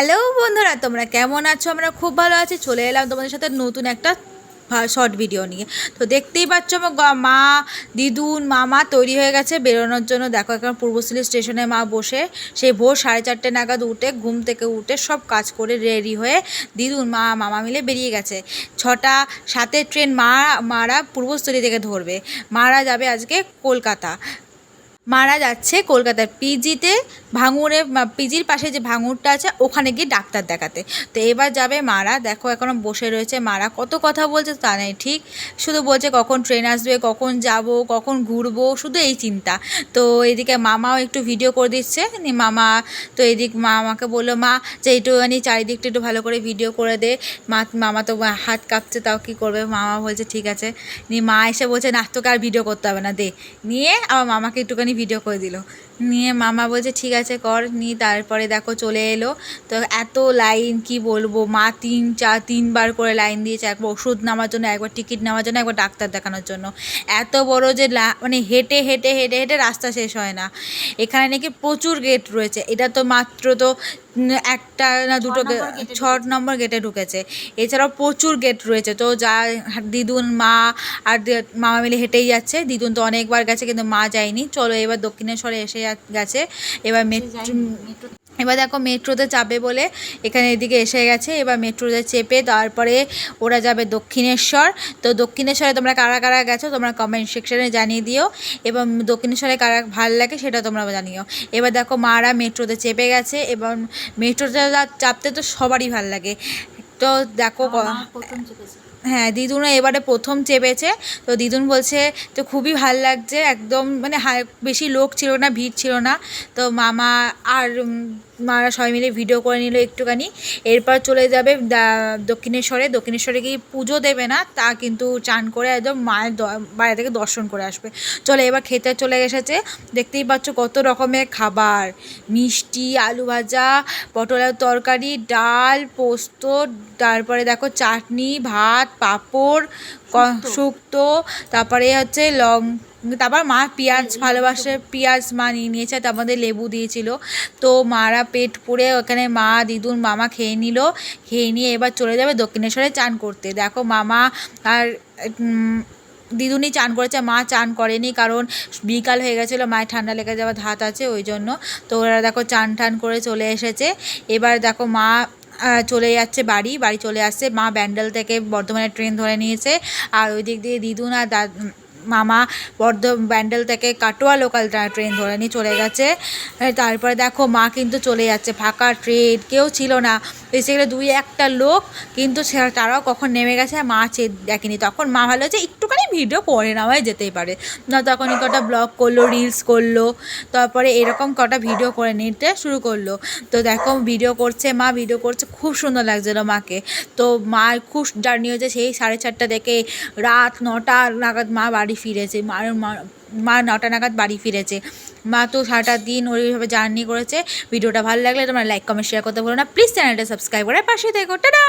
Hello বন্ধুরা, তোমরা কেমন আছো? আমরা খুব ভালো আছি। চলে এলাম তোমাদের সাথে নতুন একটা শর্ট ভিডিও নিয়ে। তো দেখতেই পাচ্ছ আমার মা, দিদুন, মামা তৈরি হয়ে গেছে বেরোনোর জন্য। দেখো এখন পূর্বস্থলী স্টেশনে মা বসে। সেই ভোর সাড়ে চারটে নাগাদ উঠে, ঘুম থেকে উঠে সব কাজ করে রেডি হয়ে দিদুন, মা, মামা মিলে বেরিয়ে গেছে। ছটা, সাতের ট্রেন মা মারা পূর্বস্থলী থেকে ধরবে। মারা যাবে আজকে কলকাতা। মারা যাচ্ছে কলকাতার পিজিতে, ভাঙুরে পিজির পাশে যে ভাঙুরটা আছে, ওখানে গিয়ে ডাক্তার দেখাতে। তো এবার যাবে মারা। দেখো এখনও বসে রয়েছে মারা। কত কথা বলছে তা নেই, ঠিক? শুধু বলছে কখন ট্রেন আসবে, কখন যাব, কখন ঘুরবো, শুধু এই চিন্তা। তো এদিকে মামাও একটু ভিডিও করে দিচ্ছে। মামা, তো এদিক মা আমাকে বলল, মা, যে একটুখানি চারিদিকটা একটু ভালো করে ভিডিও করে দে। মা, মামা তো হাত কাঁপছে, তাও কী করবে? মামা বলছে, ঠিক আছে। নিয়ে মা এসে বলছে, না, তোকে আর ভিডিও করতে হবে না, দে। নিয়ে আবার মামাকে একটুখানি ভিডিও করে দিল। নিয়ে মামা বলছে, ঠিক আছে কর, নি, তারপরে দেখো চলে এলো। তো এত লাইন, কি বলব? মা তিন চার তিনবার করে লাইন দিয়েছে, একবার ওষুধ নেওয়ার জন্য, একবার টিকিট নেওয়ার জন্য, একবার ডাক্তার দেখানোর জন্য। এত বড় যে মানে হেঁটে হেঁটে হেঁটে হেঁটে রাস্তা শেষ হয় না। এখানে নাকি প্রচুর গেট রয়েছে। এটা তো মাত্র তো একটা না দুটো ছ নম্বর গেটে ঢুকেছে। এছাড়াও প্রচুর গেট রয়েছে। তো যা দিদুন মা আর মামা মিলে হেঁটেই যাচ্ছে। দিদুন তো অনেকবার গেছে কিন্তু মা যায়নি। চলো এবার দক্ষিণেশ্বরে এসে গেছে। এবার মেট্রো এবার দেখো মেট্রোতে চাপে বলে এখানে এদিকে এসে গেছে, এবার মেট্রোতে চেপে তারপরে ওরা যাবে দক্ষিণেশ্বর। তো দক্ষিণেশ্বরে তোমরা কারা কারা গেছো তোমরা কমেন্ট সেকশনে জানিয়ে দিও এবং দক্ষিণেশ্বরে কারা ভালো লাগে সেটা তোমরা জানিও। এবার দেখো মারা মেট্রোতে চেপে গেছে এবং মেট্রোতে চাপতে তো সবারই ভালো লাগে। তো দেখো ক- হ্যাঁ দিদুনও এবারে প্রথম চেপেছে। তো দিদুন বলছে, তো খুবই ভালো লাগছে, একদম মানে বেশি লোক ছিল না, ভিড় ছিল না। তো মামা আর মারা সবাই মিলে ভিডিও করে নিল একটুখানি। এরপর চলে যাবে দক্ষিণেশ্বরে। দক্ষিণেশ্বরে কি পুজো দেবে না, তা কিন্তু চান করে একদম মায়ের বাইরে থেকে দর্শন করে আসবে। চলো এবার খেতে চলে এসেছে। দেখতেই পাচ্ছ কত রকমের খাবার। মিষ্টি, আলু ভাজা, পটলের তরকারি, ডাল, পোস্ত, তারপরে দেখো চাটনি, ভাত পাঁপড় ক- শুক্তো তারপরে হচ্ছে লং তারপর মা পেঁয়াজ ভালোবাসে পেঁয়াজ মা নিয়ে নিয়েছে তার মধ্যে লেবু দিয়েছিল। তো মারা পেট পুড়ে ওখানে মা দিদুন মামা খেয়ে নিল খেয়ে নিয়ে এবার চলে যাবে দক্ষিণেশ্বরে চান করতে। দেখো মামা আর দিদুনি চান করেছে মা চান করেনি কারণ বিকাল হয়ে গেছিল মায়ের ঠান্ডা লেগে যাওয়ার ধাত আছে ওই জন্য। তো ওরা দেখো চান টান করে চলে এসেছে। এবার দেখো মা চলে যাচ্ছে বাড়ি বাড়ি চলে আসছে। মা ব্যান্ডেল থেকে বর্ধমানের ট্রেন ধরে নিয়েছে। আর ওই দিক দিয়ে দিদুন আর দা মামা বর্ধ ব্যান্ডেল থেকে কাটোয়া লোকাল ট্রেন ধরে নিয়ে চলে গেছে। তারপরে দেখো মা কিন্তু চলে যাচ্ছে, ফাঁকা ট্রেন কেউ ছিল না। গেলে দুই একটা লোক, কিন্তু তারাও কখন নেমে গেছে মা চে দেখেনি। তখন মা ভালো হচ্ছে একটুখানি ভিডিও করে নেওয়াই যেতেই পারে। না, তখনই কটা ব্লগ করল রিলস করল, তারপরে এরকম কটা ভিডিও করে নিতে শুরু করল। তো দেখো ভিডিও করছে মা ভিডিও করছে, খুব সুন্দর লাগছিল মাকে। তো মা খুব জার্নি হয়েছে সেই সাড়ে চারটা থেকে রাত নটা নাগাদ মা বাড়ি ফিরেছে, মা- মা নটা নাগাদ বাড়ি ফিরেছে। মা তো সারাটা দিন ওইভাবে জার্নি করেছে। ভিডিওটা ভালো লাগলে তোমার লাইক কমেন্ট শেয়ার করতে বলো না। প্লিজ চ্যানেলটা সাবস্ক্রাইব করে পাশে দেখো টাটা!